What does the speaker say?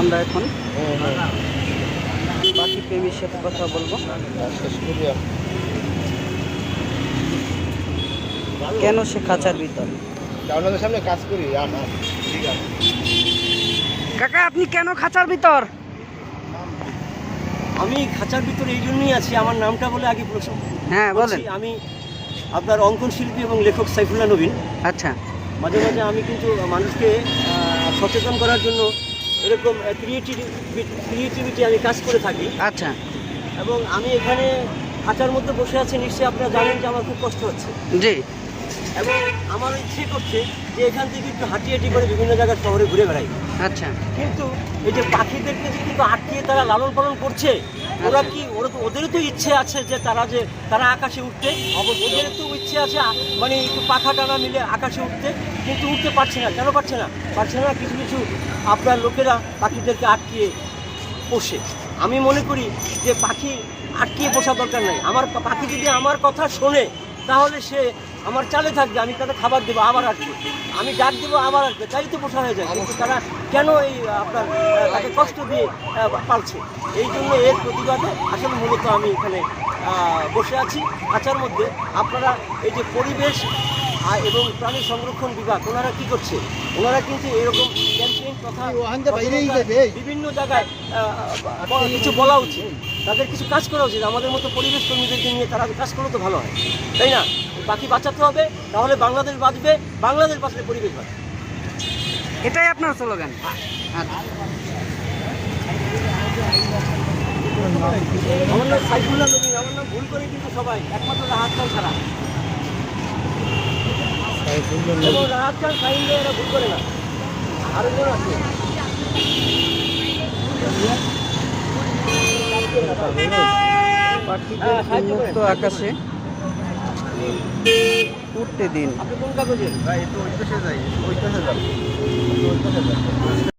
আমরা এখন পাখি প্রেমীর সাথে কথা বলব। কেন সে খাঁচার ভিতর? আপনাদের সামনে কাজ করি কাকা আপনি কেন খাঁচার ভিতর? আমি খাঁচার ভিতরে এই জন্যই আছি আমার নামটা বলে আগে প্রশ্ন হ্যাঁ বলেন। আমি আপনার অঙ্কন শিল্পী এবং লেখক সাইফুল্লাহ নবীন। আচ্ছা। মাঝে মাঝে আমি কিন্তু মানুষকে সচেতন করার জন্য এরকম ক্রিয়েটিভিটি আমি কাজ করে থাকি। আচ্ছা। এবং আমি এখানে খাঁচার মধ্যে বসে আছি নিশ্চয়ই আপনারা জানেন যে আমার খুব কষ্ট হচ্ছে। জি। এবং আমার ইচ্ছে করছে যে এখান থেকে একটু হাঁটি হাঁটি করে বিভিন্ন জায়গায় শহরে ঘুরে বেড়াই। আচ্ছা। কিন্তু এই যে পাখিদেরকে যে কিন্তু আটকিয়ে তারা লালন পালন করছে ওরা কি ওরা তো ওদেরও তো ইচ্ছে আছে যে তারা যে তারা আকাশে উঠতে। ওদের তো ইচ্ছে আছে মানে একটু পাখা টানা মিলে আকাশে উঠতে কিন্তু উঠতে পারছে না। কেন পারছে না? পারছে না কিছু কিছু আপনার লোকেরা পাখিদেরকে আটকিয়ে পোষে। আমি মনে করি যে পাখি আটকিয়ে পোষা দরকার নাই। আমার পাখি যদি আমার কথা শোনে তাহলে সে আমার চালে থাকবে আমি তাকে খাবার দেবো আবার আসবে। আমি ডাক দেবো আবার আসবে। তাই তো পোষা হয়ে যায়। কিন্তু তারা কেন এই আপনার তাকে কষ্ট দিয়ে পালছে? এই জন্য এর প্রতিবাদে আসলে মূলত আমি এখানে বসে আছি। খাঁচার মধ্যে আপনারা এই যে পরিবেশ আর এবং প্রাণী সংরক্ষণ বিভাগ ওনারা কি করছে? ওনারা কিন্তু এরকম ক্যাম্পেইন কথা বিভিন্ন জায়গায় কিছু বলা উচিত। তাদের কিছু কাজ করা উচিত। আমাদের মতো পরিবেশ কর্মীদেরকে নিয়ে তারা কাজ করলে তো ভালো হয়। তাই না? বাকি বাঁচাতে হবে তাহলে বাংলাদেশ বাঁচবে বাংলাদেশ বাঁচলে পরিবেশ বাঁচবে। এটাই আপনার স্লোগান। আচ্ছা আমার নাম সাইফুল্লাহ নবীন আমার নাম ভুল করে কিন্তু সবাই একমাত্র খান ছাড়া। এবং এরা ভুল করে না আছে। মুক্ত আকাশে উঠতে দিন আপনি কোন কাগজের ভাই একটু ওই পাশে যাই ওই পাশে যাই ওই পাশে যাই